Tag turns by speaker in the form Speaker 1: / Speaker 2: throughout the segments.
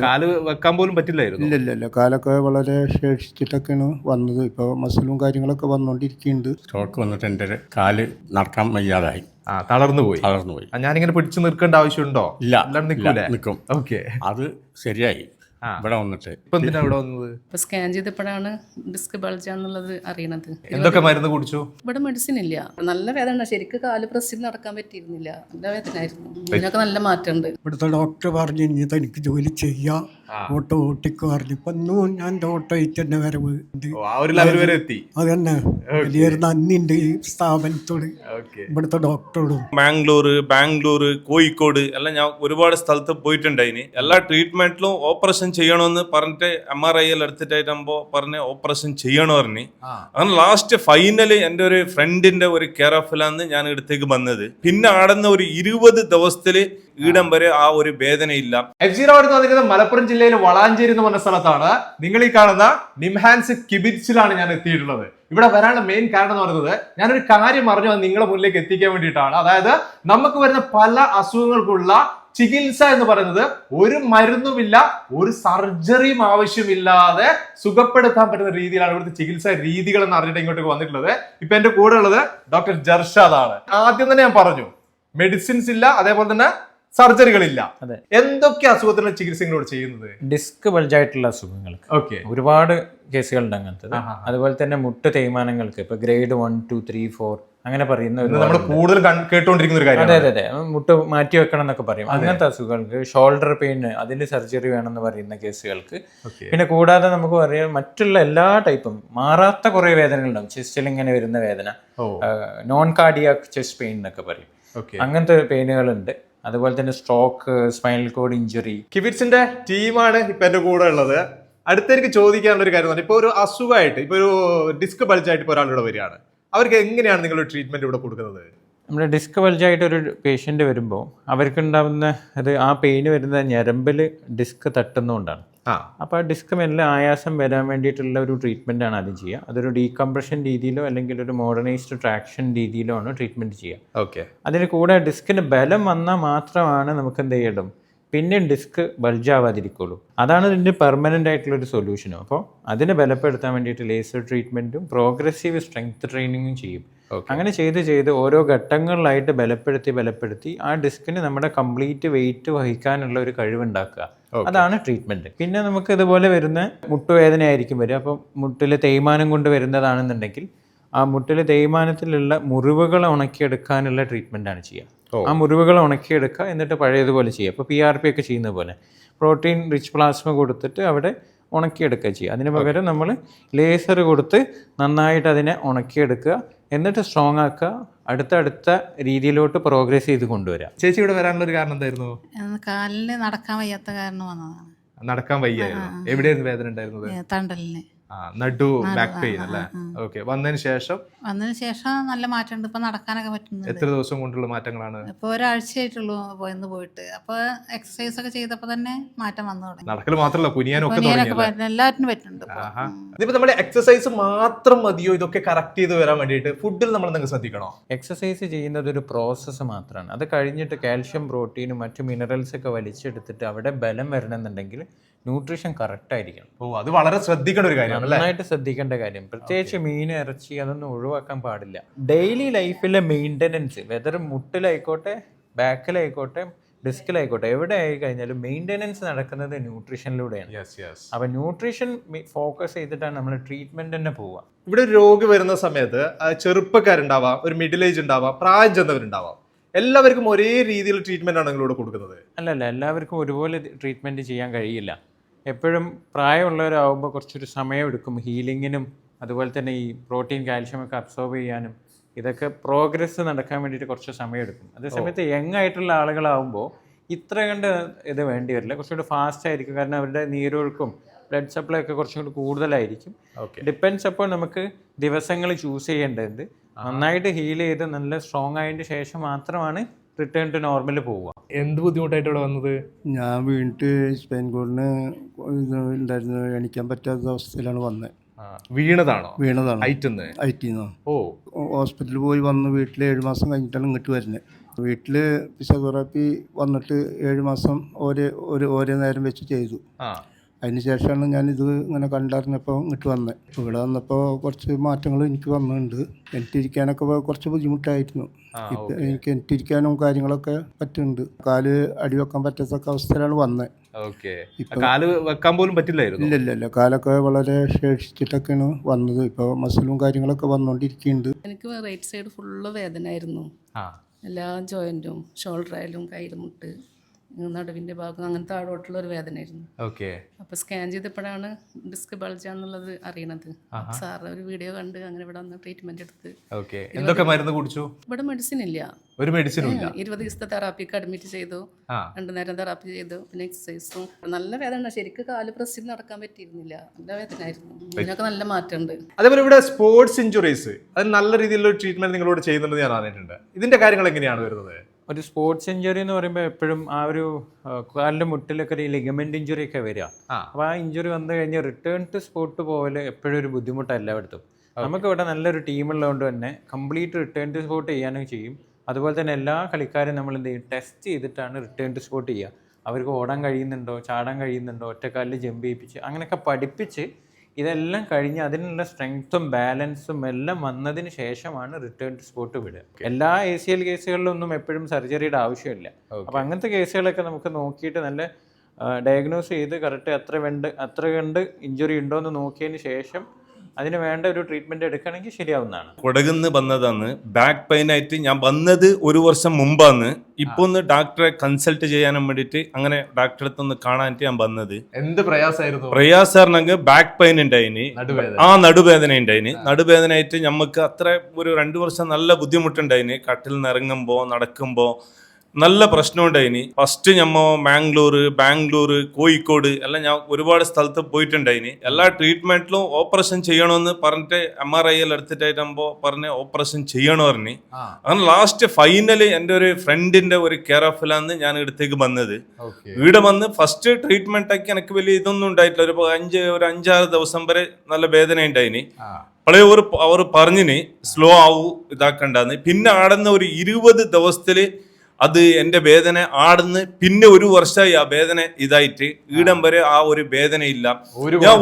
Speaker 1: കാൽ വെക്കാൻ പോലും പറ്റില്ലായിരുന്നു.
Speaker 2: ഇല്ല ഇല്ല ഇല്ല കാലൊക്കെ വളരെ ശേഷിച്ചിട്ടൊക്കെയാണ് വന്നത്. ഇപ്പോൾ മസിലും കാര്യങ്ങളൊക്കെ വന്നുകൊണ്ടിരിക്കുന്നുണ്ട്
Speaker 3: സ്ട്രോക്ക് വന്നിട്ട് എന്റെ കാൽ നടക്കാൻ വയ്യാതായി.
Speaker 1: ആ തളർന്നു പോയി.
Speaker 3: തളർന്നു പോയി.
Speaker 1: ഞാനിങ്ങനെ പിടിച്ചു നിൽക്കേണ്ട ആവശ്യമുണ്ടോ?
Speaker 3: ഇല്ല
Speaker 1: നിൽക്കൂലേ?
Speaker 3: നിൽക്കും
Speaker 1: ഓക്കെ
Speaker 3: അത് ശരിയായി. ഇവിടെ വന്നിട്ട്.
Speaker 1: ഇപ്പൊ എന്തിനാ ഇവിടെ വന്നത്?
Speaker 4: ഇപ്പൊ സ്കാൻ ചെയ്തപ്പോഴാണ് ഡിസ്ക് ബൾജാന്നുള്ളത് അറിയണത്.
Speaker 1: എന്തൊക്കെ മരുന്ന് കുടിച്ചു?
Speaker 4: ഇവിടെ മെഡിസിൻ ഇല്ല. നല്ല വേദന ശരിക്കും കാൽ പ്രസ്സിൽ നടക്കാൻ പറ്റിയിരുന്നില്ല. നല്ല വേദനയായിരുന്നു ഇതിനൊക്കെ നല്ല മാറ്റമുണ്ട്.
Speaker 5: ഇവിടുത്തെ ഡോക്ടർ പറഞ്ഞു ഇനി തനിക്ക് ജോലി ചെയ്യാം. ഓട്ടോ ഓട്ടിക്ക് പറഞ്ഞു ഇപ്പൊ ഇന്നും ഞാൻ ഓട്ടോ തന്നെ വരവ്. ഉണ്ട് അത് തന്നെ വലിയൊരു നന്ദിണ്ട് ഈ സ്ഥാപനത്തോട്. ഇവിടുത്തെ ഡോക്ടറോടും.
Speaker 6: ബാംഗ്ലൂർ ബാംഗ്ലൂർ കോഴിക്കോട് എല്ലാം ഞാൻ ഒരുപാട് സ്ഥലത്ത് പോയിട്ടുണ്ട് അതിന് എല്ലാ ട്രീറ്റ്മെന്റിലും ഓപ്പറേഷൻ ചെയ്യണമെന്ന് പറഞ്ഞിട്ട് എം ആർ ഐ എൽ എടുത്തിട്ടായിട്ടാകുമ്പോ പറഞ്ഞ് ഓപ്പറേഷൻ ചെയ്യണോ പറഞ്ഞു. അങ്ങനെ ലാസ്റ്റ് ഫൈനൽ എന്റെ ഒരു ഫ്രണ്ടിന്റെ ഒരു കെയർ ഓഫിലാന്ന് ഞാൻ ഇടത്തേക്ക് വന്നത്. പിന്നെ ആടുന്ന ഒരു ഇരുപത് ദിവസത്തിൽ ഈടം വരെ ആ ഒരു വേദനയില്ല.
Speaker 1: എഫ് സീറോ റോഡ് മലപ്പുറം ജില്ലയിലെ വളാഞ്ചേരി എന്ന് പറഞ്ഞ സ്ഥലത്താണ് നിങ്ങൾ ഈ കാണുന്ന നിംഹാൻസ് കിബിറ്റ്സിലാണ് ഞാൻ എത്തിയിട്ടുള്ളത്. ഇവിടെ വരാനുള്ള മെയിൻ കാരണം എന്ന് പറയുന്നത് ഞാനൊരു കാര്യം അറിഞ്ഞു അത് നിങ്ങളുടെ മുന്നിലേക്ക് എത്തിക്കാൻ വേണ്ടിയിട്ടാണ്. അതായത് നമുക്ക് വരുന്ന പല അസുഖങ്ങൾക്കുള്ള ചികിത്സ എന്ന് പറയുന്നത് ഒരു മരുന്നുമില്ല ഒരു സർജറിയും ആവശ്യമില്ലാതെ സുഖപ്പെടുത്താൻ പറ്റുന്ന രീതിയിലാണ് ഇവിടുത്തെ ചികിത്സാ രീതികൾ എന്ന് അറിഞ്ഞിട്ട് ഇങ്ങോട്ടേക്ക് വന്നിട്ടുള്ളത്. ഇപ്പൊ എന്റെ കൂടെ ഉള്ളത് ഡോക്ടർ ജർഷാദ് ആണ് ആദ്യം തന്നെ ഞാൻ പറഞ്ഞു മെഡിസിൻസ് ഇല്ല അതേപോലെ തന്നെ സർജറികളില്ല. എന്തൊക്കെ അസുഖത്തിനുള്ള ചികിത്സകളോട് ചെയ്യുന്നത്?
Speaker 7: ഡിസ്ക് ബൾജായിട്ടുള്ള അസുഖങ്ങൾക്ക്.
Speaker 1: ഓക്കെ.
Speaker 7: ഒരുപാട് കേസുകളുണ്ട്
Speaker 1: അങ്ങനത്തെ
Speaker 7: അതുപോലെ തന്നെ മുട്ട് തേയ്മാനങ്ങൾക്ക്. ഇപ്പൊ grade one two three four അങ്ങനെ പറയുന്ന
Speaker 1: നമ്മൾ കൂടുതൽ കേട്ടുകൊണ്ടിരിക്കുന്ന ഒരു
Speaker 7: അതെ
Speaker 1: കാര്യമാണ്
Speaker 7: അതെ. അതെ മുട്ട് മാറ്റി വെക്കണം എന്നൊക്കെ പറയും. അങ്ങനത്തെ അസുഖങ്ങൾക്ക് ഷോൾഡർ പെയിൻ അതിന് സർജറി വേണമെന്ന് പറയുന്ന കേസുകൾക്ക്. പിന്നെ കൂടാതെ നമുക്ക് പറയാം മറ്റുള്ള എല്ലാ ടൈപ്പും മാറാത്ത കുറെ വേദനകളുണ്ടാവും. ചെസ്റ്റിൽ ഇങ്ങനെ വരുന്ന വേദന. നോൺ കാർഡിയാക് ചെസ്റ്റ് പെയിൻ എന്നൊക്കെ പറയും. അങ്ങനത്തെ പെയിനുകളുണ്ട് അതുപോലെ തന്നെ സ്ട്രോക്ക് സ്പൈനൽ കോഡ് ഇഞ്ചുറി
Speaker 1: കിവിറ്റ്സിന്റെ ടീമാണ് ഇപ്പൊ എന്റെ കൂടെ ഉള്ളത്. അടുത്ത എനിക്ക് ചോദിക്കാനുള്ള ഒരു കാര്യം ഇപ്പൊ ഒരു അസുഖമായിട്ട് ഇപ്പൊ ഒരു ഡിസ്ക് ബൾജായിട്ട് ഇപ്പൊ ഒരാളിവിടെ വരികയാണ്. അവർക്ക് എങ്ങനെയാണ് നിങ്ങൾ ട്രീറ്റ്മെന്റ് ഇവിടെ കൊടുക്കുന്നത്?
Speaker 7: നമ്മുടെ ഡിസ്ക് ബൾജായിട്ട് ഒരു പേഷ്യന്റ് വരുമ്പോൾ അവർക്കുണ്ടാവുന്ന അത് ആ പെയിന് വരുന്ന ഞരമ്പിൽ ഡിസ്ക് തട്ടുന്നതുകൊണ്ടാണ്. അപ്പോൾ ആ ഡിസ്ക് മെല്ലെ ആയാസം വരാൻ വേണ്ടിയിട്ടുള്ള ഒരു ട്രീറ്റ്മെന്റ് ആണ് ആദ്യം ചെയ്യുക. അതൊരു ഡീകംപ്രഷൻ രീതിയിലോ അല്ലെങ്കിൽ ഒരു മോഡേണൈസ്ഡ് ട്രാക്ഷൻ രീതിയിലോ ആണ് ട്രീറ്റ്മെന്റ് ചെയ്യുക.
Speaker 1: ഓക്കെ
Speaker 7: അതിന് കൂടെ ഡിസ്കിന് ബലം വന്നാൽ മാത്രമാണ് നമുക്ക് എന്ത് ചെയ്യണം പിന്നെ ഡിസ്ക് ബൾജാവാതിരിക്കുള്ളൂ അതാണ് ഇതിന്റെ പെർമനന്റ് ആയിട്ടുള്ള ഒരു സൊല്യൂഷനും അപ്പോൾ അതിനെ ബലപ്പെടുത്താൻ വേണ്ടിയിട്ട് ലേസർ ട്രീറ്റ്മെന്റും പ്രോഗ്രസീവ് സ്ട്രെങ്ത് ട്രെയിനിങ്ങും ചെയ്യും. അങ്ങനെ ചെയ്ത് ചെയ്ത് ഓരോ ഘട്ടങ്ങളിലായിട്ട് ബലപ്പെടുത്തി ബലപ്പെടുത്തി ആ ഡിസ്കിന് നമ്മുടെ കംപ്ലീറ്റ് വെയിറ്റ് വഹിക്കാനുള്ള ഒരു കഴിവുണ്ടാക്കുക. അതാണ് ട്രീറ്റ്മെന്റ് പിന്നെ നമുക്ക് ഇതുപോലെ വരുന്ന മുട്ടുവേദന ആയിരിക്കും വരിക. അപ്പം മുട്ടിൽ തേയ്മാനം കൊണ്ട് വരുന്നതാണെന്നുണ്ടെങ്കിൽ ആ മുട്ടിൽ തേയ്മാനത്തിലുള്ള മുറിവുകൾ ഉണക്കിയെടുക്കാനുള്ള ട്രീറ്റ്മെന്റ് ആണ് ചെയ്യുക. ആ മുറിവുകൾ ഉണക്കിയെടുക്കുക എന്നിട്ട് പഴയതുപോലെ ചെയ്യുക. അപ്പോൾ പി ആർ പി ഒക്കെ ചെയ്യുന്ന പോലെ. പ്രോട്ടീൻ റിച്ച് പ്ലാസ്മ കൊടുത്തിട്ട് അവിടെ ഉണക്കിയെടുക്കുക ചെയ്യുക. അതിന് പകരം നമ്മൾ ലേസർ കൊടുത്ത് നന്നായിട്ട് അതിനെ ഉണക്കിയെടുക്കുക. എന്നിട്ട് സ്ട്രോങ് ആക്കുക. അടുത്തടുത്ത രീതിയിലോട്ട് പ്രോഗ്രസ് ചെയ്ത് കൊണ്ടുവരാം.
Speaker 1: ചേച്ചി ഇവിടെ വരാനുള്ള ഒരു കാരണം എന്തായിരുന്നു?
Speaker 8: കാലിന് നടക്കാൻ വയ്യാത്ത കാരണം വന്നതാണ്.
Speaker 1: നടക്കാൻ വയ്യായിരുന്നു. എവിടെയായിരുന്നു വേദന ഉണ്ടായിരുന്നത്?
Speaker 8: തണ്ടലിന്.
Speaker 1: നടു ബാക്ക് പെയിൻ അല്ലേ? ഓക്കെ വന്നതിന് ശേഷം
Speaker 8: വന്നതിന് ശേഷം നല്ല മാറ്റമുണ്ട്. ഇപ്പൊ നടക്കാനൊക്കെ പറ്റുന്നു
Speaker 1: എത്ര ദിവസം കൊണ്ടുള്ള മാറ്റങ്ങളാണ്?
Speaker 8: ഇപ്പൊ ഒരാഴ്ചയായിട്ടുള്ളൂ പോയെന്ന് പോയിട്ട്. അപ്പൊ എക്സസൈസ് ഒക്കെ ചെയ്തപ്പോ തന്നെ മാറ്റം വന്നു തുടങ്ങി.
Speaker 1: നടക്കൽ മാത്രമല്ല
Speaker 8: കുനിയാനൊക്കെ എല്ലാറ്റിനും പറ്റുന്നുണ്ട്.
Speaker 1: ഇതിപ്പോ നമ്മുടെ എക്സസൈസ് മാത്രം മതിയോ? ഇതൊക്കെ കറക്റ്റ് ചെയ്ത് വരാൻ വേണ്ടിയിട്ട് ഫുഡിൽ നമ്മൾ എന്തെങ്കിലും ശ്രദ്ധിക്കണോ?
Speaker 7: എക്സസൈസ് ചെയ്യുന്നത് ഒരു പ്രോസസ്സ് മാത്രമാണ് അത് കഴിഞ്ഞിട്ട് കാൽഷ്യം പ്രോട്ടീനും മറ്റു മിനറൽസ് ഒക്കെ വലിച്ചെടുത്തിട്ട് അവിടെ ബലം വരണമെന്നുണ്ടെങ്കിൽ ന്യൂട്രീഷൻ കറക്റ്റ് ആയിരിക്കണം
Speaker 1: ഓ അത് വളരെ ശ്രദ്ധിക്കേണ്ട ഒരു കാര്യമാണ്
Speaker 7: നന്നായിട്ട് ശ്രദ്ധിക്കേണ്ട കാര്യം. പ്രത്യേകിച്ച് മീൻ ഇറച്ചി അതൊന്നും ഒഴിവാക്കാൻ പാടില്ല. ഡെയിലി ലൈഫിലെ മെയിന്റനൻസ് വെതർ മുട്ടിലായിക്കോട്ടെ ബാക്കിലായിക്കോട്ടെ ഡിസ്കിലായിക്കോട്ടെ എവിടെ ആയി കഴിഞ്ഞാലും മെയിന്റനൻസ് നടക്കുന്നത് ന്യൂട്രീഷനിലൂടെയാണ് അപ്പം ന്യൂട്രീഷൻ ഫോക്കസ് ചെയ്തിട്ടാണ് നമ്മൾ ട്രീറ്റ്മെന്റ് തന്നെ പോവുക.
Speaker 1: ഇവിടെ രോഗി വരുന്ന സമയത്ത് ചെറുപ്പക്കാരുണ്ടാവാം ഒരു മിഡിൽ ഏജ് ഉണ്ടാവാം പ്രായം ചെന്നവരുണ്ടാവാം. എല്ലാവർക്കും ഒരേ രീതിയിൽ ട്രീറ്റ്മെന്റ് ആണ് നിങ്ങളോട് കൊടുക്കുന്നത്.
Speaker 7: അല്ലല്ല എല്ലാവർക്കും ഒരുപോലെ ട്രീറ്റ്മെന്റ് ചെയ്യാൻ കഴിയില്ല. എപ്പോഴും പ്രായമുള്ളവരാകുമ്പോൾ കുറച്ചൊരു സമയമെടുക്കും. ഹീലിങ്ങിനും അതുപോലെ തന്നെ ഈ പ്രോട്ടീൻ കാൽഷ്യം ഒക്കെ അബ്സോർബ് ചെയ്യാനും ഇതൊക്കെ പ്രോഗ്രസ് നടക്കാൻ വേണ്ടിയിട്ട് കുറച്ച് സമയമെടുക്കും. അതേസമയത്ത് യങ് ആയിട്ടുള്ള ആളുകളാവുമ്പോൾ ഇത്ര കണ്ട് ഇത് വേണ്ടി വരില്ല. കുറച്ചുകൂടി ഫാസ്റ്റ് ആയിരിക്കും. കാരണം അവരുടെ നീരൊഴുക്കും ബ്ലഡ് സപ്ലൈ ഒക്കെ കുറച്ചും കൂടി കൂടുതലായിരിക്കും.
Speaker 1: ഓക്കെ.
Speaker 7: ഡിപ്പെൻസ് അപ്പോൾ നമുക്ക് ദിവസങ്ങൾ ചൂസ് ചെയ്യേണ്ടത് നന്നായിട്ട് ഹീൽ ചെയ്ത് നല്ല സ്ട്രോങ് ആയതിന്റെ ശേഷം മാത്രമാണ് റിട്ടേൺ ടു നോർമൽ പോവുക.
Speaker 1: എന്ത് ബുദ്ധിമുട്ടായിട്ട് ഇവിടെ വന്നത്?
Speaker 2: ഞാൻ വീണിട്ട് സ്പെയിൻ കോഡിന് ഉണ്ടായിരുന്നു എണിക്കാൻ പറ്റാത്ത അവസ്ഥയിലാണ് വന്നത്.
Speaker 1: ആ, വീണതാണോ?
Speaker 2: വീണതാണ്. ഐറ്റിന്ന്? ഐറ്റിന്ന്.
Speaker 1: ഓ.
Speaker 2: ഹോസ്പിറ്റലിൽ പോയി വന്ന് വീട്ടിൽ ഏഴ് മാസം കഴിഞ്ഞിട്ടാണ് ഇങ്ങോട്ട് വരുന്നത്. വീട്ടിൽ ഫിസിയോതെറാപ്പി വന്നിട്ട് ഏഴ് മാസം ഓരോ ഒരു ഓരോ നേരം വെച്ച് ചെയ്തു.
Speaker 1: ആ.
Speaker 2: അതിന് ശേഷമാണ് ഞാനിത് ഇങ്ങനെ കണ്ടറിഞ്ഞപ്പോൾ ഇങ്ങോട്ട് വന്നത് ഇവിടെ വന്നപ്പോൾ കുറച്ച് മാറ്റങ്ങൾ എനിക്ക് വന്നിട്ടുണ്ട്. എനിക്കിരിക്കാനൊക്കെ കുറച്ച് ബുദ്ധിമുട്ടായിരുന്നു. ഇപ്പം എനിക്ക് എനിക്കിരിക്കാനും കാര്യങ്ങളൊക്കെ പറ്റുന്നുണ്ട്. കാൽ അടി വെക്കാൻ പറ്റാത്തൊക്കെ അവസ്ഥയിലാണ് വന്നത്
Speaker 1: കാൽ വെക്കാൻ പോലും പറ്റില്ലായിരുന്നു?
Speaker 2: ഇല്ല ഇല്ല ഇല്ല. കാലൊക്കെ വളരെ ശേഷിച്ചിട്ടൊക്കെയാണ് വന്നത്. ഇപ്പോൾ മസിലും കാര്യങ്ങളൊക്കെ വന്നുകൊണ്ടിരിക്കുന്നുണ്ട്
Speaker 4: എനിക്ക് റൈറ്റ് സൈഡ് ഫുള്ള് വേദനയായിരുന്നു.
Speaker 1: ആ.
Speaker 4: എല്ലാ ജോയിന്റും ഷോൾഡറായാലും കയ്യിലും മുട്ട്. നടുവിന്റെ ഭാഗം അങ്ങനത്തെ താഴോട്ടുള്ള ഒരു വേദനയായിരുന്നു.
Speaker 1: ഓക്കെ.
Speaker 4: അപ്പോൾ സ്കാൻ ചെയ്തപ്പോഴാണ് ഡിസ്ക് ബൾജാന്നുള്ളത് അറിയണത്. സാറ് ഒരു വീഡിയോ കണ്ട് അങ്ങനെ ഇവിടെ വന്ന് ട്രീറ്റ്മെന്റ് എടുത്ത്
Speaker 1: ഓക്കെ. എന്തൊക്കെ മരുന്ന് കുടിച്ചു?
Speaker 4: ഇവിടെ മെഡിസിൻ ഇല്ല.
Speaker 1: ഒരു മെഡിസിൻ ഇല്ല.
Speaker 4: ഇരുപത് ദിവസത്തെ തെറാപ്പിക്ക് അഡ്മിറ്റ് ചെയ്തു. രണ്ടു നേരം തെറാപ്പി ചെയ്തു. പിന്നെ എക്സസൈസും നല്ല വേദന ശരിക്കും കാൽ പ്രസ് നടക്കാൻ പറ്റിയിരുന്നില്ല. നല്ല വേദന ആയിരുന്നു ഇതിനൊക്കെ നല്ല മാറ്റമുണ്ട്.
Speaker 1: അതേപോലെ ഇവിടെ സ്പോർട്സ് ഇഞ്ചുറീസ് അത് നല്ല രീതിയിലുള്ള ട്രീറ്റ്മെന്റ് നിങ്ങളോട് ചെയ്യുന്നുണ്ട് ഞാൻ അറിഞ്ഞിട്ടുണ്ട്. ഇതിന്റെ കാര്യങ്ങൾ എങ്ങനെയാണ് വരുന്നത്?
Speaker 7: ഒരു സ്പോർട്സ് ഇഞ്ചുറി എന്ന് പറയുമ്പോൾ എപ്പോഴും ആ ഒരു കാലിന്റെ മുട്ടിലൊക്കെ ഒരു ലിഗമെന്റ് ഇഞ്ചുറി ഒക്കെ വരിക. അപ്പോൾ ആ ഇഞ്ചുറി വന്നു കഴിഞ്ഞാൽ റിട്ടേൺ ടു സ്പോർട്ട് പോകൽ എപ്പോഴും ഒരു ബുദ്ധിമുട്ടാണ് എല്ലായിടത്തും. നമുക്ക് ഇവിടെ നല്ലൊരു ടീമുള്ളതുകൊണ്ട് തന്നെ കംപ്ലീറ്റ് റിട്ടേൺ ടു സ്പോർട്ട് ചെയ്യാനും ചെയ്യും. അതുപോലെ തന്നെ എല്ലാ കളിക്കാരും നമ്മൾ എന്ത് ചെയ്യും? ടെസ്റ്റ് ചെയ്തിട്ടാണ് റിട്ടേൺ ടു സ്പോർട്ട് ചെയ്യുക. അവർക്ക് ഓടാൻ കഴിയുന്നുണ്ടോ? ചാടാൻ കഴിയുന്നുണ്ടോ? ഒറ്റക്കാലിൽ ജമ്പ് ചെയ്യിപ്പിച്ച് അങ്ങനെയൊക്കെ പഠിപ്പിച്ച് ഇതെല്ലാം കഴിഞ്ഞ് അതിനുള്ള സ്ട്രെങ്ത്തും ബാലൻസും എല്ലാം വന്നതിന് ശേഷമാണ് റിട്ടേൺ ടു സ്പോട്ട് വിടുക. എല്ലാ എ സി എൽ കേസുകളിലൊന്നും എപ്പോഴും സർജറിയുടെ ആവശ്യമില്ല. അപ്പം അങ്ങനത്തെ കേസുകളൊക്കെ നമുക്ക് നോക്കിയിട്ട് നല്ല ഡയഗ്നോസ് ചെയ്ത് കറക്റ്റ് എത്ര വേണ്ട എത്ര കണ്ട് ഇഞ്ചുറി ഉണ്ടോ എന്ന് നോക്കിയതിന് ശേഷം അതിന് വേണ്ട ഒരു ട്രീറ്റ്മെന്റ് എടുക്കണമെങ്കിൽ ശരിയാവുന്നതാണ്.
Speaker 6: കൊടകുന്ന് വന്നതാണ്. ബാക്ക് പെയിൻ ആയിട്ട് ഞാൻ വന്നത് ഒരു വർഷം മുമ്പാണ്. ഇപ്പൊ ഒന്ന് ഡോക്ടറെ കൺസൾട്ട് ചെയ്യാനും വേണ്ടിട്ട് അങ്ങനെ ഡോക്ടറെ ഒന്ന് കാണാനായിട്ട് ഞാൻ വന്നത്.
Speaker 1: എന്ത് പ്രയാസമായിരുന്നു
Speaker 6: പ്രയാസ് പറഞ്ഞെങ്കിൽ ബാക്ക് പെയിൻ ഉണ്ടായിന് ആ നടുവേദന ഉണ്ടായിന് നടുവേദന ആയിട്ട് നമുക്ക് അത്ര ഒരു രണ്ടു വർഷം നല്ല ബുദ്ധിമുട്ടുണ്ടായിന് കട്ടിൽ നിന്ന് ഇറങ്ങുമ്പോ നടക്കുമ്പോ നല്ല പ്രശ്നം ഉണ്ടായിന് ഫസ്റ്റ് ഞമ്മ മാംഗ്ലൂർ ബാംഗ്ലൂർ കോഴിക്കോട് എല്ലാം ഞാൻ ഒരുപാട് സ്ഥലത്ത് പോയിട്ടുണ്ടായിന് എല്ലാ ട്രീറ്റ്മെന്റിലും ഓപ്പറേഷൻ ചെയ്യണമെന്ന് പറഞ്ഞിട്ട് എം ആർ ഐ എൽ എടുത്തിട്ടാകുമ്പോൾ പറഞ്ഞ് ഓപ്പറേഷൻ ചെയ്യണം പറഞ്ഞു. അങ്ങനെ ലാസ്റ്റ് ഫൈനലി എന്റെ ഒരു ഫ്രണ്ടിന്റെ ഒരു കെയർ ഓഫിലാന്ന് ഞാൻ ഇടത്തേക്ക് വന്നത്. ഇവിടെ വന്ന് ഫസ്റ്റ് ട്രീറ്റ്മെന്റ് ആക്കി എനിക്ക് വലിയ ഇതൊന്നും ഉണ്ടായിട്ടില്ല. ഒരു അഞ്ച് ഒരു അഞ്ചാറ് ദിവസം വരെ നല്ല വേദന ഉണ്ടായിനി പഴയ ഒരു അവർ പറഞ്ഞിന് സ്ലോ ആവൂ ഇതാക്കണ്ടെന്ന്. പിന്നെ ആടുന്ന ഒരു ഇരുപത് ദിവസത്തിൽ അത് എന്റെ വേദന ആടുന്ന് പിന്നെ ഒരു വർഷമായി ആ വേദന ഇതായിട്ട്. ഈടം വരെ ആ ഒരു വേദനയില്ല.
Speaker 1: ഒരു
Speaker 6: ഞാൻ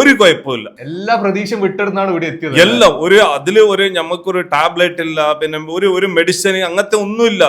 Speaker 6: ഒരു
Speaker 1: കുഴപ്പമില്ല. എല്ലാ പ്രതീക്ഷയും വിട്ടെടുന്നാണ് ഇവിടെ എത്തിയത്
Speaker 6: എല്ലാം ഒരു അതിൽ ഒരു നമുക്കൊരു ടാബ്ലറ്റ് ഇല്ല പിന്നെ ഒരു ഒരു മെഡിസിൻ അങ്ങനത്തെ ഒന്നുമില്ല.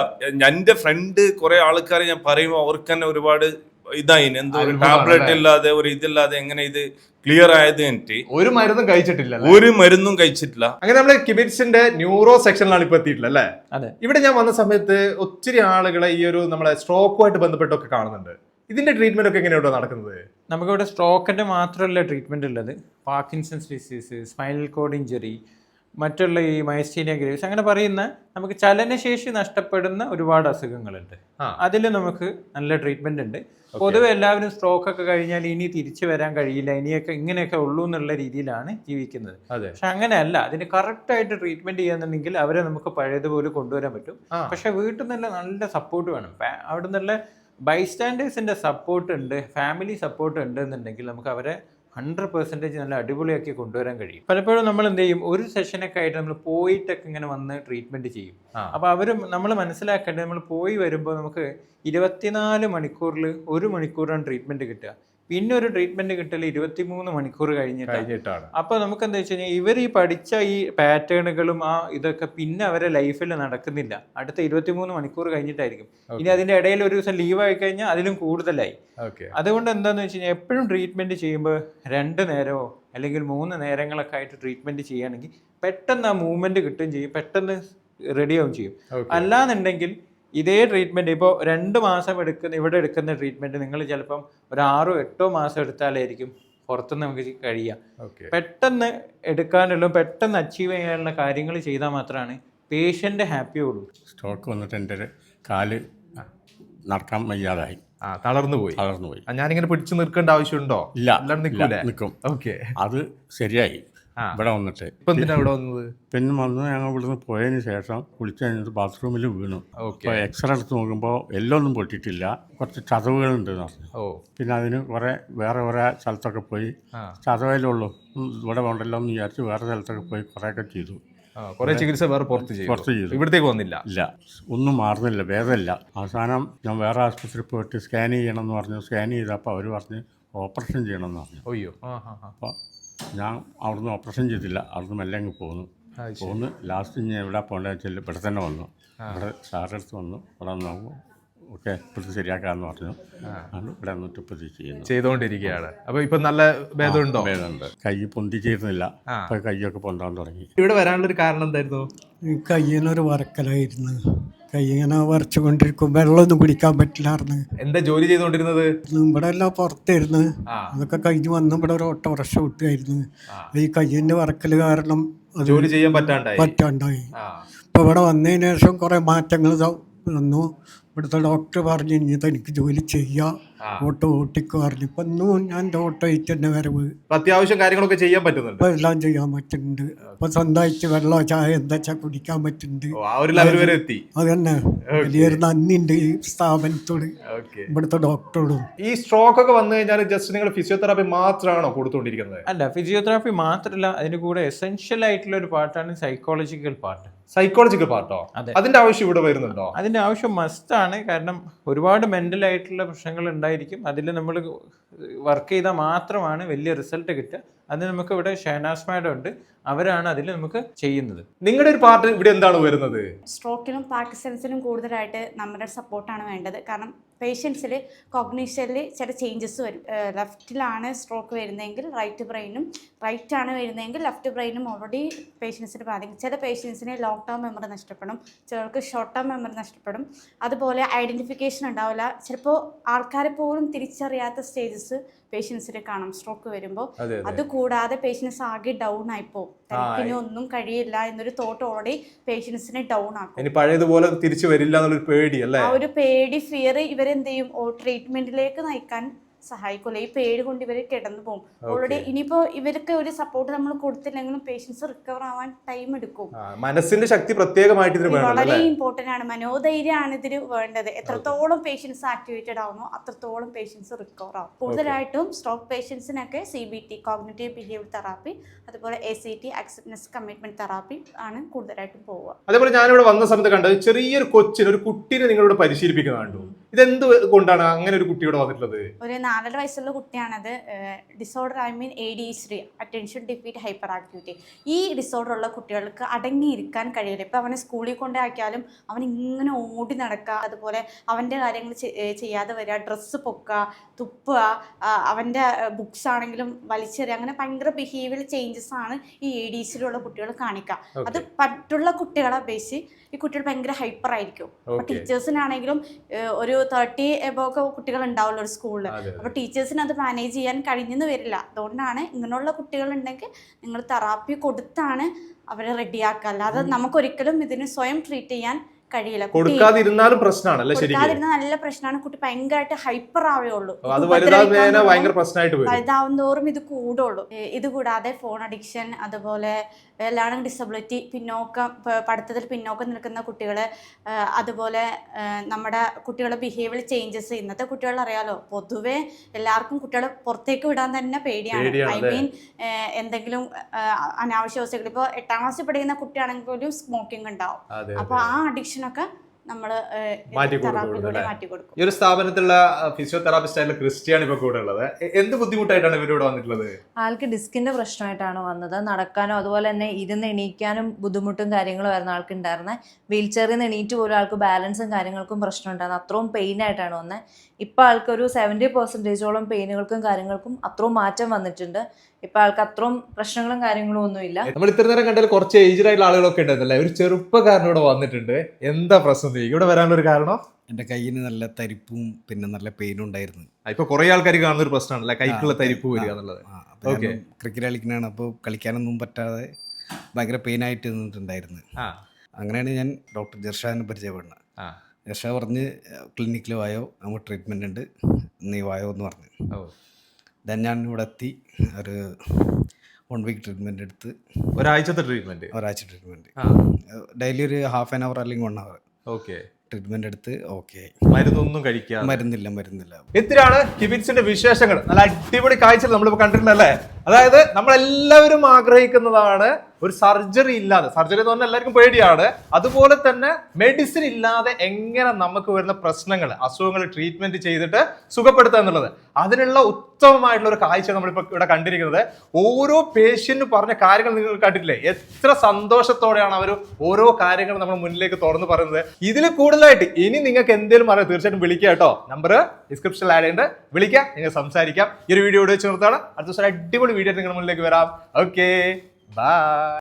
Speaker 6: എന്റെ ഫ്രണ്ട് കുറെ ആൾക്കാരെ ഞാൻ പറയുമ്പോൾ അവർക്ക് തന്നെ ഒരുപാട് ഇതായി എന്തോ ഒരു ടാബ്ലറ്റ് ഇല്ലാതെ ഒരു ഇതില്ലാതെ എങ്ങനെ ഇത് ക്ലിയർ ആയത് എനിക്ക്
Speaker 1: ഒരു മരുന്നും കഴിച്ചിട്ടില്ല അല്ലേ?
Speaker 6: ഒരു മരുന്നും കഴിച്ചിട്ടില്ല.
Speaker 1: അങ്ങനെ നമ്മളെ കിബിറ്റ്സിന്റെ ന്യൂറോ സെക്ഷനിലാണ് ഇപ്പൊ എത്തിയിട്ടുള്ളത് അല്ലേ?
Speaker 7: അതെ.
Speaker 1: ഇവിടെ ഞാൻ വന്ന സമയത്ത് ഒത്തിരി ആളുകളെ ഈ ഒരു നമ്മളെ സ്ട്രോക്കുമായിട്ട് ബന്ധപ്പെട്ടൊക്കെ കാണുന്നുണ്ട്. ഇതിന്റെ ട്രീറ്റ്മെന്റ് ഒക്കെ എങ്ങനെയാണ് നടക്കുന്നത്?
Speaker 7: നമുക്കിവിടെ സ്ട്രോക്കിന്റെ മാത്രമല്ല ട്രീറ്റ്മെന്റ് ഉള്ളത്. Parkinson's disease spinal cord injury മറ്റുള്ള ഈ മൈസ്റ്റീനിയ ഗ്രേവ്സ് അങ്ങനെ പറയുന്ന നമുക്ക് ചലനശേഷി നഷ്ടപ്പെടുന്ന ഒരുപാട് അസുഖങ്ങളുണ്ട്. അതിൽ നമുക്ക് നല്ല ട്രീറ്റ്മെന്റ് ഉണ്ട്. പൊതുവെ എല്ലാവരും സ്ട്രോക്ക് ഒക്കെ കഴിഞ്ഞാൽ ഇനി തിരിച്ചു വരാൻ കഴിയില്ല ഇനിയൊക്കെ ഇങ്ങനെയൊക്കെ ഉള്ളൂ എന്നുള്ള രീതിയിലാണ് ജീവിക്കുന്നത്. പക്ഷെ അങ്ങനെയല്ല അതിന് കറക്റ്റായിട്ട് ട്രീറ്റ്മെന്റ് ചെയ്യാന്നുണ്ടെങ്കിൽ അവരെ നമുക്ക് പഴയതുപോലെ കൊണ്ടുവരാൻ പറ്റും. പക്ഷെ വീട്ടിൽ നിന്നുള്ള നല്ല സപ്പോർട്ട് വേണം. അവിടെ നിന്നുള്ള ബൈസ്റ്റാൻഡേഴ്സിന്റെ സപ്പോർട്ട് ഉണ്ട് ഫാമിലി സപ്പോർട്ട് ഉണ്ട് എന്നുണ്ടെങ്കിൽ നമുക്ക് അവരെ ഹൺഡ്രഡ് പെർസെന്റേജ് നല്ല അടിപൊളിയാക്കി കൊണ്ടുവരാൻ കഴിയും. പലപ്പോഴും നമ്മൾ എന്ത് ചെയ്യും? ഒരു സെഷനൊക്കെ ആയിട്ട് നമ്മൾ പോയിട്ടൊക്കെ ഇങ്ങനെ വന്ന് ട്രീറ്റ്മെന്റ് ചെയ്യും. അപ്പോൾ അവർ നമ്മൾ മനസ്സിലാക്കേണ്ടത് നമ്മൾ പോയി വരുമ്പോൾ നമുക്ക് ഇരുപത്തിനാല് മണിക്കൂറിൽ ഒരു മണിക്കൂറാണ് ട്രീറ്റ്മെന്റ് കിട്ടുക. പിന്നെ ഒരു ട്രീറ്റ്മെന്റ് കിട്ടൽ ഇരുപത്തിമൂന്ന് മണിക്കൂർ കഴിഞ്ഞിട്ടാണ്
Speaker 1: കഴിഞ്ഞിട്ടാണ്.
Speaker 7: അപ്പോൾ നമുക്ക് എന്താ വെച്ച് കഴിഞ്ഞാൽ ഇവർ ഈ പഠിച്ച ഈ പാറ്റേണുകളും ആ ഇതൊക്കെ പിന്നെ അവരെ ലൈഫിൽ നടക്കുന്നില്ല. അടുത്ത ഇരുപത്തിമൂന്ന് മണിക്കൂർ കഴിഞ്ഞിട്ടായിരിക്കും. ഇനി അതിന്റെ ഇടയിൽ ഒരു ദിവസം ലീവ് ആയി കഴിഞ്ഞാൽ അതിലും കൂടുതലായി. അതുകൊണ്ട് എന്താന്ന് വെച്ച് കഴിഞ്ഞാൽ എപ്പോഴും ട്രീറ്റ്മെന്റ് ചെയ്യുമ്പോൾ രണ്ട് നേരമോ അല്ലെങ്കിൽ മൂന്ന് നേരങ്ങളൊക്കെ ആയിട്ട് ട്രീറ്റ്മെന്റ് ചെയ്യുകയാണെങ്കിൽ പെട്ടെന്ന് ആ മൂവ്മെന്റ് കിട്ടുകയും ചെയ്യും. പെട്ടെന്ന് റെഡിയാവും ചെയ്യും. അല്ലാന്നുണ്ടെങ്കിൽ ഇതേ ട്രീറ്റ്മെന്റ് ഇപ്പോൾ രണ്ട് മാസം എടുക്കുന്ന ഇവിടെ എടുക്കുന്ന ട്രീറ്റ്മെന്റ് നിങ്ങൾ ചിലപ്പം ഒരു ആറോ എട്ടോ മാസം എടുത്താലായിരിക്കും പുറത്തുനിന്ന് നമുക്ക് കഴിയുക. പെട്ടെന്ന് എടുക്കാനുള്ള പെട്ടെന്ന് അച്ചീവ് ചെയ്യാനുള്ള കാര്യങ്ങൾ ചെയ്താൽ മാത്രമാണ് പേഷ്യന്റ് ഹാപ്പി ഉള്ളൂ.
Speaker 3: സ്ട്രോക്ക് വന്നിട്ട് എന്റെ ഒരു കാൽ നടക്കാൻ വയ്യാതായി.
Speaker 1: ആ തളർന്നു പോയി.
Speaker 3: തളർന്നു പോയി.
Speaker 1: ഞാനിങ്ങനെ പിടിച്ചു നിൽക്കേണ്ട ആവശ്യമുണ്ടോ?
Speaker 3: ഇല്ല നിൽക്കും.
Speaker 1: ഓക്കെ
Speaker 3: അത് ശരിയായി. ഇവിടെ വന്നിട്ട്.
Speaker 1: ഇപ്പൊ എന്തിനാ ഇവിടെ വന്നത്?
Speaker 3: പിന്നെ വന്ന് ഞങ്ങൾ ഇവിടുന്ന് പോയതിന് ശേഷം കുളിച്ച് കഴിഞ്ഞിട്ട് ബാത്റൂമിൽ വീണു. അപ്പോൾ എക്സ്റേ എടുത്ത് നോക്കുമ്പോൾ എല്ലൊന്നും പൊട്ടിയിട്ടില്ല. കുറച്ച് ചതവുകളുണ്ട് എന്ന് പറഞ്ഞു. പിന്നെ അതിന് കുറേ വേറെ കുറേ സ്ഥലത്തൊക്കെ പോയി. ചതവയിലുള്ളൂ ഇവിടെ വേണ്ടല്ലോ എന്ന് വിചാരിച്ച് വേറെ സ്ഥലത്തൊക്കെ പോയി കുറേയൊക്കെ ചെയ്തു.
Speaker 1: കുറെ ചികിത്സ വേറെ പുറത്ത്
Speaker 3: പുറത്ത്
Speaker 1: ചെയ്തു. ഇവിടത്തേക്ക് വന്നില്ല?
Speaker 3: ഇല്ല. ഒന്നും മാറുന്നില്ല. ഭേദമില്ല. അവസാനം ഞാൻ വേറെ ആശുപത്രിയിൽ പോയിട്ട് സ്കാൻ ചെയ്യണം എന്ന് പറഞ്ഞു. സ്കാൻ ചെയ്തപ്പോൾ അവർ പറഞ്ഞ് ഓപ്പറേഷൻ ചെയ്യണം എന്ന് പറഞ്ഞു.
Speaker 1: അയ്യോ.
Speaker 3: അപ്പോൾ ഞാൻ അവിടുന്ന് ഓപ്പറേഷൻ ചെയ്തില്ല അവിടുന്ന് മെല്ലെ അങ്ങ് പോന്നു പോന്ന് ലാസ്റ്റ് ഞാൻ എവിടെ പോകേണ്ടത് വെച്ചാൽ ഇവിടെ തന്നെ വന്നു. ഇവിടെ സാറിന്റെ അടുത്ത് വന്നു. ഇവിടെ വന്നു ഓക്കെ ഇപ്പോഴത്തെ ശരിയാക്കാമെന്ന് പറഞ്ഞു. ആണ് ഇവിടെ വന്നിട്ട് ഇപ്പോൾ ചെയ്യുന്നു.
Speaker 1: ചെയ്തുകൊണ്ടിരിക്കുകയാണ് അപ്പൊ ഇപ്പൊ നല്ല ഭേദമുണ്ടോ?
Speaker 3: ഭേദമുണ്ട്. കൈ പൊന്തി ചേരുന്നില്ല. കൈയൊക്കെ പൊന്താൻ തുടങ്ങി.
Speaker 1: ഇവിടെ വരാനുള്ളൊരു കാരണം എന്തായിരുന്നു?
Speaker 5: കയ്യിനൊരു വറക്കലായിരുന്നു കൈ ഇങ്ങനെ വരച്ചുകൊണ്ടിരിക്കും. വെള്ളമൊന്നും കുടിക്കാൻ പറ്റില്ലായിരുന്നു.
Speaker 1: എന്താ ജോലി ചെയ്തുകൊണ്ടിരുന്നത്?
Speaker 5: ഇവിടെ എല്ലാം പുറത്തായിരുന്നു. അതൊക്കെ കഴിഞ്ഞ് വന്ന് ഇവിടെ ഒരു ഓട്ടോറിക്ഷ വിട്ടായിരുന്നു. ഈ കയ്യിന്റെ വറക്കൽ കാരണം
Speaker 1: ജോലി ചെയ്യാൻ പറ്റാണ്ടായി.
Speaker 5: പറ്റാണ്ടായി. ഇപ്പൊ ഇവിടെ വന്നതിന് ശേഷം കുറേ മാറ്റങ്ങൾ വന്നു. ഇവിടുത്തെ ഡോക്ടർ പറഞ്ഞു ഇനി തനിക്ക് ജോലി ചെയ്യാം. ഓട്ടോ ഓട്ടിക്ക് പറഞ്ഞു ഇപ്പൊ ഇന്നും ഞാൻ ഓട്ടോ തന്നെ വരവ്.
Speaker 1: അത്യാവശ്യം കാര്യങ്ങളൊക്കെ ചെയ്യാൻ പറ്റുന്നുണ്ട്.
Speaker 5: ഇപ്പം എല്ലാം ചെയ്യാൻ പറ്റുന്നുണ്ട്. ഇപ്പൊ സ്വന്തമായിട്ട് വെള്ളം ചായ എന്താ വെച്ചാൽ കുടിക്കാൻ പറ്റുന്നുണ്ട്.
Speaker 1: അതന്നെ
Speaker 5: അത് തന്നെ. വലിയൊരു നന്ദിയുണ്ട് ഈ സ്ഥാപനത്തോട്.
Speaker 1: ഓക്കെ.
Speaker 5: ഇവിടുത്തെ ഡോക്ടറോടും.
Speaker 1: ഈ സ്ട്രോക്ക് ഒക്കെ വന്നു കഴിഞ്ഞാൽ ജസ്റ്റ് നിങ്ങൾ ഫിസിയോതെറാപ്പി മാത്രമാണോ കൊടുത്തുകൊണ്ടിരിക്കുന്നത്
Speaker 7: അല്ല ഫിസിയോതെറാപ്പി മാത്രമല്ല അതിന് കൂടെ എസെൻഷ്യൽ ആയിട്ടുള്ള ഒരു പാർട്ടാണ് സൈക്കോളജിക്കൽ പാർട്ട്
Speaker 1: സൈക്കോളജിക്കൽ പാർട്ടോ
Speaker 7: അതെ.
Speaker 1: അതിന്റെ ആവശ്യം ഇവിടെ വരുന്നുണ്ടോ?
Speaker 7: അതിന്റെ ആവശ്യം മസ്റ്റാണ് കാരണം ഒരുപാട് മെന്റലായിട്ടുള്ള പ്രശ്നങ്ങൾ ഉണ്ടായിരിക്കും. അതിൽ നമ്മൾ വർക്ക് ചെയ്താൽ മാത്രമാണ് വലിയ റിസൾട്ട് കിട്ടുക. അത് നമുക്ക് ഇവിടെ ഷഹനാസ് മാഡം ഉണ്ട് അവരാണ് അതിൽ നമുക്ക് ചെയ്യുന്നത്.
Speaker 1: നിങ്ങളുടെ ഒരു പാർട്ട് ഇവിടെ എന്താണ് വരുന്നത്
Speaker 9: സ്ട്രോക്കിനും പാർക്കിസൺസിനും കൂടുതലായിട്ട് നമ്മുടെ സപ്പോർട്ടാണ് വേണ്ടത്. കാരണം പേഷ്യൻസിൽ കോഗ്നീഷനിൽ ചില ചേഞ്ചസ് വരും. ലെഫ്റ്റിലാണ് സ്ട്രോക്ക് വരുന്നതെങ്കിൽ റൈറ്റ് ബ്രെയിനും റൈറ്റ് ആണ് വരുന്നതെങ്കിൽ ലെഫ്റ്റ് ബ്രെയിനും ഓൾറെഡി പേഷ്യൻസിന് ബാധിക്കും. ചില പേഷ്യൻസിന് ലോങ് ടേം മെമ്മറി നഷ്ടപ്പെടും. ചിലർക്ക് ഷോർട്ട് ടേം മെമ്മറി നഷ്ടപ്പെടും. അതുപോലെ ഐഡന്റിഫിക്കേഷൻ ഉണ്ടാവില്ല. ചിലപ്പോൾ ആൾക്കാരെ പോലും തിരിച്ചറിയാത്ത സ്റ്റേജസ് പേഷ്യൻസിൽ കാണാം സ്ട്രോക്ക് വരുമ്പോൾ
Speaker 1: അതെ
Speaker 9: കൂടാതെ പേഷ്യൻസ് ആകെ ഡൗൺ ആയിപ്പോ തനിക്കിനി ഒന്നും കഴിയില്ല എന്നൊരു തോട്ട് ഓൾറെഡി പേഷ്യൻസിനെ ഡൗൺ ആക്കും.
Speaker 1: ഇനി പഴയതുപോലെ തിരിച്ചു വരില്ല എന്നൊരു പേടി അല്ലേ?
Speaker 9: ആ ഒരു പേടി ഫിയർ ഇവരെന്ത് ചെയ്യും ട്രീറ്റ്മെന്റിലേക്ക് നയിക്കാൻ സഹായിക്കില്ല ഈ പേടി കൊണ്ട് ഇവർ കിടന്നു പോകും. ഓൾറെഡി ഇനിയിപ്പോ ഇവർക്ക് ഒരു സപ്പോർട്ട് നമ്മൾ കൊടുത്തില്ലെങ്കിലും പേഷ്യൻസ് റിക്കവർ ആവാൻ ടൈം എടുക്കും.
Speaker 1: മനസ്സിന്റെ ശക്തി പ്രത്യേകമായിട്ട്
Speaker 9: വളരെ ഇമ്പോർട്ടന്റ് ആണ്. മനോധൈര്യമാണ് ഇതിന് വേണ്ടത്. എത്രത്തോളം പേഷ്യൻസ് ആക്ടിവേറ്റഡ് ആവുന്നു അത്രത്തോളം പേഷ്യൻസ് റിക്കവർ ആവും. കൂടുതലായിട്ടും stroke പേഷ്യൻസിനൊക്കെ C B T cognitive behaviour therapy അതുപോലെ A C T acceptance commitment therapy ആണ് കൂടുതലായിട്ടും പോവുക.
Speaker 1: അതേപോലെ ഞാനിവിടെ വന്ന സമയത്ത് കണ്ടത് ചെറിയൊരു കൊച്ചിന് ഒരു കുട്ടീനെ നിങ്ങളിവിടെ പരിശീലിപ്പിക്കുന്ന കണ്ടു. ഇതെന്ത് കൊണ്ടാണ് അങ്ങനെ ഒരു കുട്ടിയോട് വന്നിട്ടുള്ളത്?
Speaker 9: ഒരു നാലര വയസ്സുള്ള കുട്ടിയാണത്. Disorder I mean A D Shri attention deficit hyper activity ഈ ഡിസോർഡർ ഉള്ള കുട്ടികൾക്ക് അടങ്ങിയിരിക്കാൻ കഴിയില്ല ഇപ്പം അവനെ സ്കൂളിൽ കൊണ്ടാക്കിയാലും അവൻ ഇങ്ങനെ ഓടി നടക്കുക അതുപോലെ അവന്റെ കാര്യങ്ങൾ ചെയ്യാതെ വരിക ഡ്രസ്സ് പൊക്കുക തുപ്പുക അവന്റെ ബുക്സ് ആണെങ്കിലും വലിച്ചെറിയുക അങ്ങനെ ഭയങ്കര ബിഹേവിയർ ചേഞ്ചസ് ആണ് ഈ എ ഡി സിയിലുള്ള കുട്ടികൾ കാണിക്കുക. അത് മറ്റുള്ള കുട്ടികളെ അപേക്ഷിച്ച് ഈ കുട്ടികൾ ഭയങ്കര ഹൈപ്പർ ആയിരിക്കും. അപ്പൊ ടീച്ചേഴ്സിനാണെങ്കിലും ഒരു തേർട്ടി എബോ ഒക്കെ കുട്ടികൾ ഉണ്ടാവുള്ളൂ ഒരു സ്കൂളിൽ
Speaker 1: അപ്പൊ
Speaker 9: അപ്പോൾ ടീച്ചേഴ്സിന് അത് മാനേജ് ചെയ്യാൻ കഴിഞ്ഞെന്ന് വരില്ല. അതുകൊണ്ടാണ് ഇങ്ങനെയുള്ള കുട്ടികൾ ഉണ്ടെങ്കിൽ നിങ്ങൾ തെറാപ്പി കൊടുത്താണ് അവരെ റെഡിയാക്കുക അല്ലാതെ നമുക്കൊരിക്കലും ഇതിന് സ്വയം ട്രീറ്റ് ചെയ്യാൻ കഴിയില്ല.
Speaker 1: കൊടുക്കാതിരുന്നാലും പ്രശ്നമാണ് അല്ലേ ശരിക്കും?
Speaker 9: കൊടുക്കാതിരുന്ന നല്ല പ്രശ്നമാണ്. കുട്ടി ഭയങ്കരമായിട്ട് ഹൈപ്പർ ആവുകയുള്ളൂ
Speaker 1: അത്
Speaker 9: തുടങ്ങും.
Speaker 1: ഭയങ്കര പ്രശ്നമായിട്ട് വരും.
Speaker 9: വലുതാവും തോറും ഇത് കൂടുള്ളൂ ഇത് കൂടാതെ ഫോൺ അഡിക്ഷൻ അതുപോലെ ലേണിംഗ് ഡിസബിലിറ്റി പിന്നോക്കം പഠിത്തത്തിൽ പിന്നോക്കം നിൽക്കുന്ന കുട്ടികൾ അതുപോലെ നമ്മുടെ കുട്ടികളുടെ ബിഹേവിയർ ചേഞ്ചസ് ഇന്നത്തെ കുട്ടികൾ അറിയാലോ പൊതുവെ എല്ലാവർക്കും കുട്ടികളെ പുറത്തേക്ക് വിടാൻ തന്നെ പേടിയാണ്. ഐ മീൻ എന്തെങ്കിലും അനാവശ്യ വസ്തുക്കൾ ഇപ്പോൾ എട്ടാം ക്ലാസ്സിൽ പഠിക്കുന്ന കുട്ടിയാണെങ്കിൽ പോലും സ്മോക്കിംഗ് ഉണ്ടാവും. അപ്പോൾ ആ അഡിക്ഷനൊക്കെ നമ്മൾ
Speaker 1: ഈ ഒരു സ്ഥാപനത്തിലുള്ള ഫിസിയോതെറാപ്പിസ്റ്റ് ആയിട്ടുള്ള ക്രിസ്റ്റിയാണ് ഇപ്പൊ കൂടെ ഉള്ളത്. എന്ത് ബുദ്ധിമുട്ടായിട്ടാണ് ഇവരോട് വന്നിട്ടുള്ളത്?
Speaker 10: ആൾക്ക് ഡിസ്കിന്റെ പ്രശ്നമായിട്ടാണ് വന്നത്. നടക്കാനോ അതുപോലെ തന്നെ ഇരുന്ന് എണീക്കാനും ബുദ്ധിമുട്ടും കാര്യങ്ങളും ആയിരുന്നു ആൾക്ക് ഉണ്ടായിരുന്നത് വീൽ ചെയറിൽ നിന്ന് എണീറ്റ് പോലും ആൾക്ക് ബാലൻസും കാര്യങ്ങൾക്കും പ്രശ്നം ഉണ്ടായിരുന്നു. അത്രയും പെയിൻ ആയിട്ടാണ് വന്നത് ഇപ്പൊ ആൾക്ക് ഒരു സെവന്റി പെർസെന്റേജോളം പെയിനുകൾക്കും കാര്യങ്ങൾക്കും അത്രയും മാറ്റം വന്നിട്ടുണ്ട്. ഇപ്പം ആൾക്ക് അത്രയും പ്രശ്നങ്ങളും കാര്യങ്ങളും ഒന്നുമില്ല.
Speaker 1: നമ്മൾ ഇത്ര നേരം കണ്ടാൽ കുറച്ച് ഏജ്ഡ് ആയിട്ടുള്ള ആളുകളൊക്കെ ഉണ്ടായിരുന്നല്ലേ? ഒരു ചെറുപ്പക്കാരൻ ഇവിടെ വന്നിട്ടുണ്ട്. എന്താ പ്രശ്നം? ഇവിടെ വരാനുള്ള ഒരു കാരണം?
Speaker 11: എന്റെ കയ്യിന് നല്ല തരിപ്പും പിന്നെ നല്ല പെയിനും ഉണ്ടായിരുന്നു.
Speaker 1: ഇപ്പൊ കുറെ ആൾക്കാർ കാണുന്ന ഒരു പ്രശ്നമാണല്ലേ കൈക്കുള്ള തരിപ്പ് വരിക എന്നുള്ളത്.
Speaker 11: ക്രിക്കറ്റ് കളിക്കുന്നതാണ്. അപ്പോൾ കളിക്കാനൊന്നും പറ്റാതെ ഭയങ്കര പെയിനായിട്ട് നിന്നിട്ടുണ്ടായിരുന്നു.
Speaker 1: ആ.
Speaker 11: അങ്ങനെയാണ് ഞാൻ ഡോക്ടർ ജർഷാദിനെ പരിചയപ്പെടുന്നത്.
Speaker 1: ആ.
Speaker 11: ജർഷാ പറഞ്ഞ് ക്ലിനിക്കിൽ വായോ നമുക്ക് ട്രീറ്റ്മെന്റ് ഉണ്ട്. നീ വായോ എന്ന് പറഞ്ഞു. ദെൻ ഞാൻ ഇവിടെ എത്തി. ഒരു വൺ വീക്ക് ട്രീറ്റ്മെന്റ് എടുത്ത്.
Speaker 1: ഒരാഴ്ചത്തെ ട്രീറ്റ്മെന്റ്
Speaker 11: ഒരാഴ്ച
Speaker 1: ട്രീറ്റ്മെന്റ്
Speaker 11: ഡെയിലി ഒരു ഹാഫ് ആൻ അവർ അല്ലെങ്കിൽ വൺ അവർ
Speaker 1: ഓക്കെ
Speaker 11: ട്രീറ്റ്മെന്റ് എടുത്ത് ഓക്കെ
Speaker 1: മരുന്നൊന്നും കഴിക്കാം
Speaker 11: മരുന്നില്ല മരുന്നില്ല.
Speaker 1: ഇത്രയാണ് കിബിൻസിന്റെ വിശേഷങ്ങൾ. നല്ല അടിപൊളി കാഴ്ച നമ്മളിപ്പോൾ കണ്ടിട്ടുണ്ടല്ലേ? അതായത് നമ്മളെല്ലാവരും ആഗ്രഹിക്കുന്നതാണ് ഒരു സർജറി ഇല്ലാതെ സർജറി എന്ന് പറഞ്ഞാൽ എല്ലാവർക്കും പേടിയാണ്. അതുപോലെ തന്നെ മെഡിസിൻ ഇല്ലാതെ എങ്ങനെ നമുക്ക് വരുന്ന പ്രശ്നങ്ങൾ അസുഖങ്ങൾ ട്രീറ്റ്മെന്റ് ചെയ്തിട്ട് സുഖപ്പെടുത്തുക എന്നുള്ളത്. അതിനുള്ള ഉത്തമമായിട്ടുള്ള ഒരു കാഴ്ച നമ്മളിപ്പോൾ ഇവിടെ കണ്ടിരിക്കുന്നത്. ഓരോ പേഷ്യന്റ് പറഞ്ഞ കാര്യങ്ങൾ നിങ്ങൾ കണ്ടിട്ടില്ലേ? എത്ര സന്തോഷത്തോടെയാണ് അവർ ഓരോ കാര്യങ്ങൾ നമ്മൾ മുന്നിലേക്ക് തുറന്നു പറയുന്നത്. ഇതിൽ കൂടുതലായിട്ട് ഇനി നിങ്ങൾക്ക് എന്തെങ്കിലും അറിയാം തീർച്ചയായിട്ടും വിളിക്കുക കേട്ടോ. നമ്പർ ഡിസ്ക്രിപ്ഷനിൽ ആഡ് ചെയ്യുന്നുണ്ട് വിളിക്കാം നിങ്ങൾ സംസാരിക്കാം. ഈ ഒരു വീഡിയോ ഇവിടെ വെച്ച് നിർത്താണ് അടുത്ത ദിവസം അടിപൊളി വീഡിയോ നിങ്ങളുടെ മുന്നിലേക്ക് വരാം. Okay bye